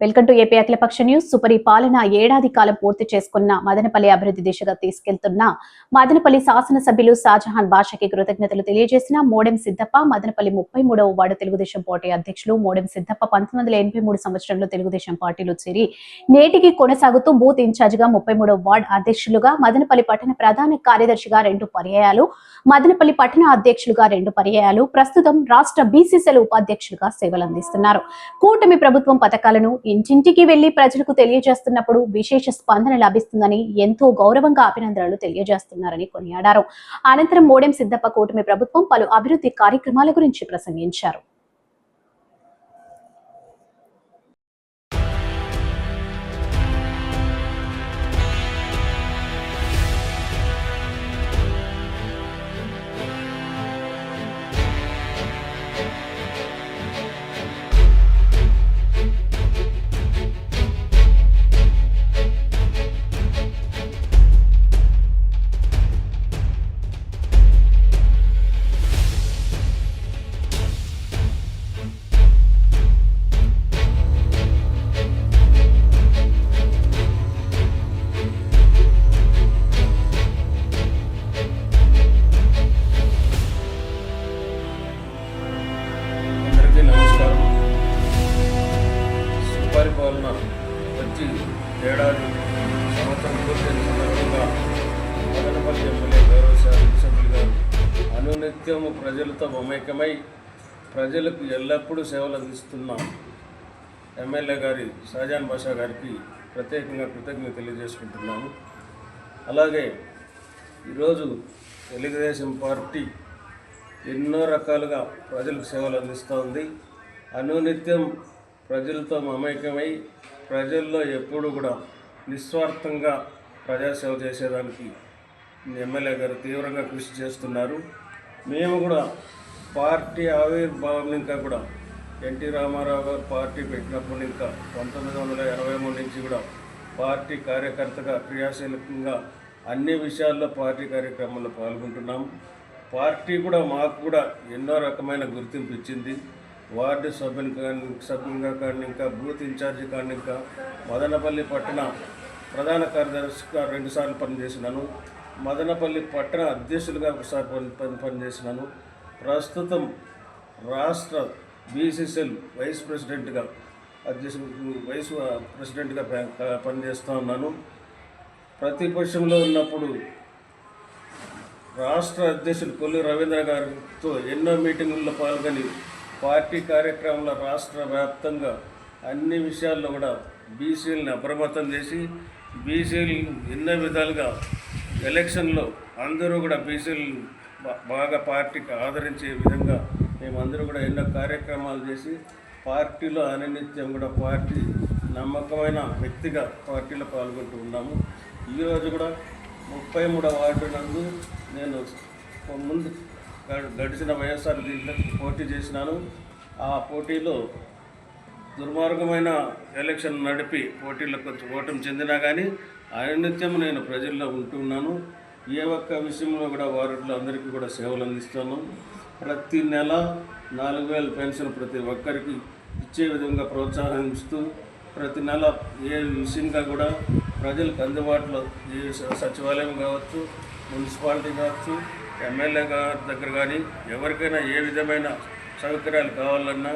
Welcome to AP Akhilapaksha news. సుపరిపాలన ఏడాది కాలం పూర్తి చేసుకున్న మదనపల్లి అభివృద్ధి దిశగా తీసుకెళ్తున్న మదనపల్లి శాసనసభ్యులు షాజహాన్ బాషకి కృతజ్ఞతలు తెలియజేసిన మోడెం సిద్దప్ప మదనపల్లి ముప్పై మూడవ వార్డు తెలుగుదేశం పార్టీ అధ్యక్షులు మోడెం సిద్దప్ప పంతొమ్మిది వందల ఎనభై మూడు సంవత్సరంలో తెలుగుదేశం పార్టీలో చేరి నేటికి కొనసాగుతూ బూత్ ఇన్ఛార్జిగా ముప్పై మూడవ వార్డు అధ్యక్షులుగా మదనపల్లి పట్టణ ప్రధాన కార్యదర్శిగా రెండు పర్యాయాలు మదనపల్లి పట్టణ అధ్యక్షులుగా రెండు పర్యాయాలు ప్రస్తుతం రాష్ట్ర బీసీసీల ఉపాధ్యక్షులుగా సేవలందిస్తున్నారు. కూటమి ప్రభుత్వం పథకాలను ఇంటింటికి వెళ్ళి ప్రజలకు తెలియజేస్తున్నప్పుడు విశేష స్పందన లభిస్తుందని ఎంతో గౌరవంగా అభినందనలు తెలియజేస్తున్నారని కొనియాడారు. అనంతరం మోడెం సిద్దప్ప కూటమి ప్రభుత్వం పలు అభివృద్ధి కార్యక్రమాల గురించి ప్రసంగించారు. సుపరిపాలన వచ్చి ఏడాది సంవత్సరం పూర్తయిన సందర్భంగా మదనపల్లి ఎమ్మెల్యే గౌరవ సభ్యులు గారు అనునిత్యము ప్రజలతో మమేకమై ప్రజలకు ఎల్లప్పుడూ సేవలు అందిస్తున్న. ఎమ్మెల్యే గారి షాజాన్ బాషా గారికి ప్రత్యేకంగా కృతజ్ఞత తెలియజేసుకుంటున్నాము. అలాగే ఈరోజు తెలుగుదేశం పార్టీ ఎన్నో రకాలుగా ప్రజలకు సేవలు అందిస్తూ ఉంది అనునిత్యం ప్రజలతో మమేకమై ప్రజల్లో ఎప్పుడూ కూడా నిస్వార్థంగా ప్రజాసేవ చేసేదానికి ఎమ్మెల్యే గారు తీవ్రంగా కృషి చేస్తున్నారు. మేము కూడా పార్టీ ఆవిర్భావం ఇంకా కూడా ఎన్టీ రామారావు గారు పార్టీ పెట్టినప్పుడు ఇంకా పంతొమ్మిది వందల ఎనభై మూడు నుంచి కూడా పార్టీ కార్యకర్తగా క్రియాశీలకంగా అన్ని విషయాల్లో పార్టీ కార్యక్రమాల్లో పాల్గొంటున్నాము పార్టీ కూడా మాకు కూడా ఎన్నో రకమైన గుర్తింపు ఇచ్చింది. వార్డు సభ్యుని కానీ సభ్యునిగా కానీ ఇంకా బూత్ ఇన్ఛార్జి కానీ ఇంకా మదనపల్లి పట్టణ ప్రధాన కార్యదర్శిగా రెండుసార్లు పనిచేసినాను. మదనపల్లి పట్టణ అధ్యక్షులుగా ఒకసారి పని పని పనిచేసినాను. ప్రస్తుతం రాష్ట్ర బీసీసీఎల్ వైస్ ప్రెసిడెంట్గా అధ్యక్షుడు వైస్ ప్రెసిడెంట్గా ప- పనిచేస్తూ ఉన్నాను. ప్రతిపక్షంలో ఉన్నప్పుడు రాష్ట్ర అధ్యక్షులు కొల్లు రవీంద్ర గారితో ఎన్నో మీటింగుల్లో పాల్గొని పార్టీ కార్యక్రమంలో రాష్ట్ర వ్యాప్తంగా అన్ని విషయాల్లో కూడా బీసీలను అప్రమత్తం చేసి బీసీలు ఎన్నో విధాలుగా ఎలక్షన్లో అందరూ కూడా బీసీలు బాగా పార్టీకి ఆదరించే విధంగా మేమందరూ కూడా ఎన్నో కార్యక్రమాలు చేసి పార్టీలో అనినిత్యం కూడా పార్టీ నమ్మకమైన వ్యక్తిగా పార్టీలో పాల్గొంటూ ఉన్నాము. ఈరోజు కూడా ముప్పై మూడవ వార్డు నందు నేను ముందు గడిచిన వైఎస్ఆర్ దీంట్లో పోటీ చేసినాను. ఆ పోటీలో దుర్మార్గమైన ఎలక్షన్ నడిపి పోటీలో కొంచెం ఓటమి చెందినా కానీ నిత్యం నేను ప్రజల్లో ఉంటున్నాను. ఏ ఒక్క విషయంలో కూడా వారిలో అందరికీ కూడా సేవలు అందిస్తాను. ప్రతి నెల నాలుగు వేల పెన్షన్ ప్రతి ఒక్కరికి ఇచ్చే విధంగా ప్రోత్సాహం ఇస్తూ ప్రతి నెల ఏ విషయంగా కూడా ప్రజలకు అందుబాటులో సచివాలయం కావచ్చు మున్సిపాలిటీ కావచ్చు ఎమ్మెల్యే దగ్గర కానీ ఎవరికైనా ఏ విధమైన సౌకర్యాలు కావాలన్నా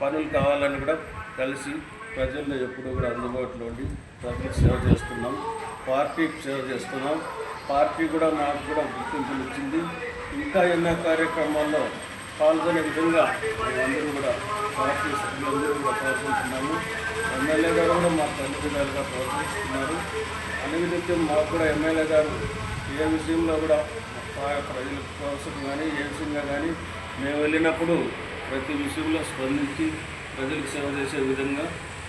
పనులు కావాలన్నా కూడా కలిసి ప్రజల్లో ఎప్పుడూ కూడా అందుబాటులో ఉండి ప్రజలకు సేవ చేస్తున్నాం. పార్టీకి సేవ చేస్తున్నాం. పార్టీ కూడా మాకు కూడా గుర్తింపులు ఇచ్చింది ఇంకా ఎన్నో కార్యక్రమాల్లో పాల్గొనే విధంగా మేమందరూ కూడా పార్టీ సభ్యులందరూ కూడా పాల్గొంటున్నాము. ఎమ్మెల్యే గారు కూడా మా తల్లిదండ్రులుగా విధాలుగా ప్రోత్సహిస్తున్నారు మాకు కూడా ఎమ్మెల్యే గారు ఏ విషయంలో కూడా పా- ప్రజల కోసం కానీ ఏ విషయంగా కానీ మేము వెళ్ళినప్పుడు ప్రతి విషయంలో స్పందించి ప్రజలకు సేవ చేసే విధంగా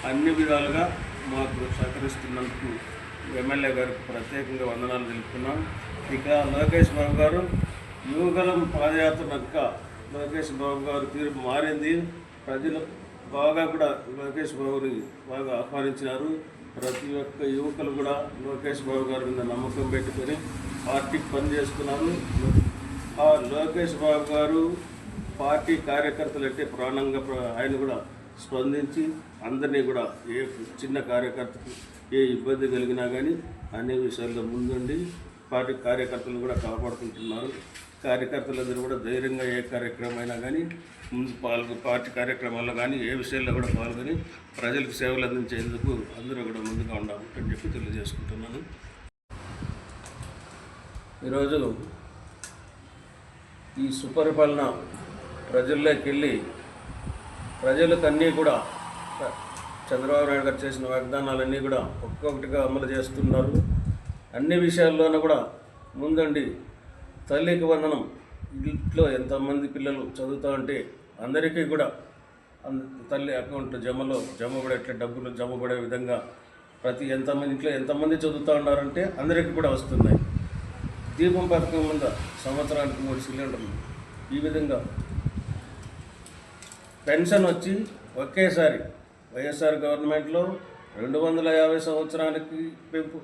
అన్ని విధాలుగా మాకు సహకరిస్తున్నందుకు ఎమ్మెల్యే గారికి ప్రత్యేకంగా వందనాలు తెలుపుతున్నాం. ఇక లోకేష్ బాబు గారు యువగలం పాదయాత్ర నక్క లోకేష్ బాబు గారు తీర్పు మారింది. ప్రజలు బాగా కూడా లోకేష్ బాబుని బాగా ఆహ్వానించినారు. ప్రతి ఒక్క యువకులు కూడా లోకేష్ బాబు గారి మీద నమ్మకం పెట్టుకొని పార్టీకి పనిచేస్తున్నారు ఆ లోకేష్ బాబు గారు పార్టీ కార్యకర్తలు అంటే ప్రాణంగా ఆయన కూడా స్పందించి అందరినీ కూడా ఏ చిన్న కార్యకర్తకు ఏ ఇబ్బంది కలిగినా కానీ అనే విషయాల్లో ముందుండి పార్టీ కార్యకర్తలు కూడా కాపాడుకుంటున్నారు. కార్యకర్తలందరూ కూడా ధైర్యంగా ఏ కార్యక్రమమైనా కానీ ముందు పాల్గొ పార్టీ కార్యక్రమాల్లో కానీ ఏ విషయాల్లో కూడా పాల్గొని ప్రజలకు సేవలు అందించేందుకు అందరూ కూడా ముందుగా ఉండాలని చెప్పి తెలియజేసుకుంటున్నాను. ఈరోజు ఈ సుపరిపాలన ప్రజల్లోకి వెళ్ళి ప్రజలకు అన్నీ కూడా చంద్రబాబు నాయుడు గారు చేసిన వాగ్దానాలన్నీ కూడా ఒక్కొక్కటిగా అమలు చేస్తున్నారు. అన్ని విషయాల్లోనూ కూడా ముందండి తల్లికి వందనం. ఇంట్లో ఎంతమంది పిల్లలు చదువుతూ ఉంటే అందరికీ కూడా అంద- తల్లి అకౌంట్ జమలో జమ పడేట్ల డబ్బులు జమ పడే విధంగా ప్రతి ఎంతమంది ఇంట్లో ఎంతమంది చదువుతూ ఉన్నారంటే అందరికీ కూడా వస్తున్నాయి. దీపం పథకం మీద సంవత్సరానికి మూడు సిలిండర్లు ఈ విధంగా పెన్షన్ వచ్చి ఒకేసారి వైఎస్ఆర్ గవర్నమెంట్లో రెండు వందల యాభై సంవత్సరానికి పెంపు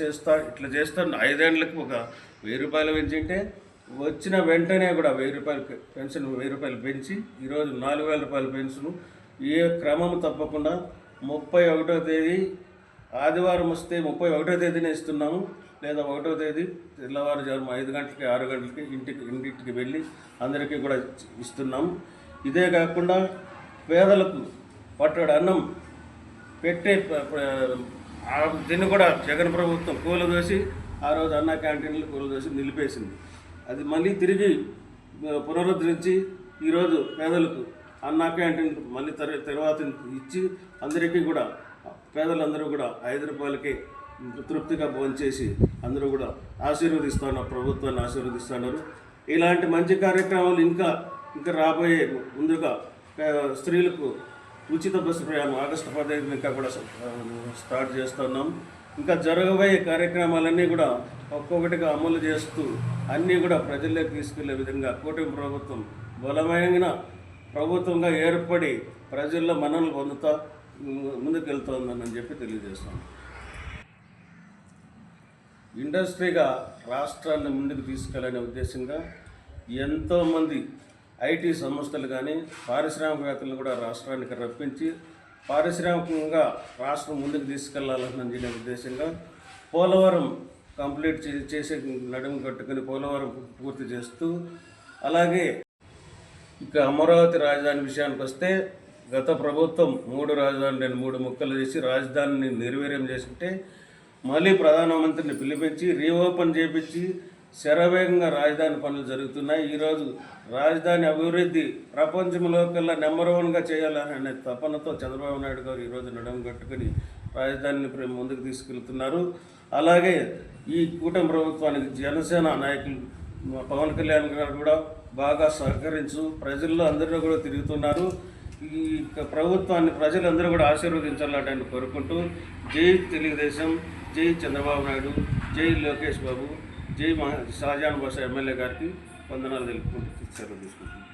చేస్తా ఇట్లా చేస్తాను. ఐదేళ్ళకి ఒక వెయ్యి రూపాయలు పెంచింటే వచ్చిన వెంటనే కూడా వెయ్యి రూపాయలు పెన్షన్ వెయ్యి రూపాయలు పెంచి ఈరోజు నాలుగు వేల రూపాయల పెన్షన్. ఏ క్రమం తప్పకుండా ముప్పై ఒకటో తేదీ ఆదివారం వస్తే ముప్పై ఒకటో తేదీనే ఇస్తున్నాము. లేదా ఒకటో తేదీ తెల్లవారుజాము ఐదు గంటలకి ఆరు గంటలకి ఇంటికి ఇంటికి వెళ్ళి అందరికీ కూడా ఇస్తున్నాము. ఇదే కాకుండా పేదలకు పట్టడు అన్నం పెట్టే దీన్ని కూడా జగన్ ప్రభుత్వం కూలదోసి ఆ రోజు అన్న క్యాంటీన్లు కూలదోసి నిలిపేసింది. అది మళ్ళీ తిరిగి పునరుద్ధరించి ఈరోజు పేదలకు అన్న క్యాంటీన్ మళ్ళీ తర తర్వాత ఇచ్చి అందరికీ కూడా పేదలందరూ కూడా ఐదు రూపాయలకే తృప్తిగా భోంచేసి అందరూ కూడా ఆశీర్వదిస్తున్నారు ప్రభుత్వాన్ని ఆశీర్వదిస్తున్నారు ఇలాంటి మంచి కార్యక్రమాలు ఇంకా ఇంకా రాబోయే ముందుగా స్త్రీలకు ఉచిత బస్సు ప్రయాణం ఆగస్టు పదహైదు ఇంకా కూడా స్టార్ట్ చేస్తున్నాం. ఇంకా జరగబోయే కార్యక్రమాలన్నీ కూడా ఒక్కొక్కటిగా అమలు చేస్తూ అన్నీ కూడా ప్రజల్లోకి తీసుకెళ్ళే విధంగా కూటమి ప్రభుత్వం బలమైన ప్రభుత్వంగా ఏర్పడి ప్రజల్లో మనల్ని పొందుతా ముందుకెళ్తోందని చెప్పి తెలియజేస్తాను ఇండస్ట్రీగా రాష్ట్రాన్ని ముందుకు తీసుకెళ్ళనే ఉద్దేశంగా ఎంతోమంది ఐటీ సంస్థలు కానీ పారిశ్రామికవేత్తలను కూడా రాష్ట్రానికి రప్పించి పారిశ్రామికంగా రాష్ట్రం ముందుకు తీసుకెళ్ళాలన్న ఉద్దేశంగా పోలవరం కంప్లీట్ చే- చేసే నడుము కట్టుకుని పోలవరం పూర్తి చేస్తూ అలాగే ఇక అమరావతి రాజధాని విషయానికి వస్తే గత ప్రభుత్వం మూడు రాజధానులు మూడు ముక్కలు చేసి రాజధానిని నిర్వీర్యం చేసుకుంటే మళ్ళీ ప్రధానమంత్రిని పిలిపించి రీఓపెన్ చేపించి శరవేగంగా రాజధాని పనులు జరుగుతున్నాయి. ఈరోజు రాజధాని అభివృద్ధి ప్రపంచంలో కల్లా నెంబర్ వన్గా చేయాలనే తపనతో చంద్రబాబు నాయుడు గారు ఈరోజు నడుము కట్టుకుని రాజధానిని ముందుకు తీసుకెళ్తున్నారు. అలాగే ఈ కూటమి ప్రభుత్వానికి జనసేన నాయకులు పవన్ కళ్యాణ్ గారు కూడా బాగా సహకరించు ప్రజల్లో అందరూ కూడా తిరుగుతున్నారు. ఈ ప్రభుత్వాన్ని ప్రజలందరూ కూడా ఆశీర్వదించాలని కోరుకుంటూ జై తెలుగుదేశం జై చంద్రబాబు నాయుడు జై లోకేష్ బాబు. జై మహా షాజాన్ బాషా ఎమ్మెల్యే గారికి వందనాలు తెలుపుకుంటూ తీసుకుంటున్నాను.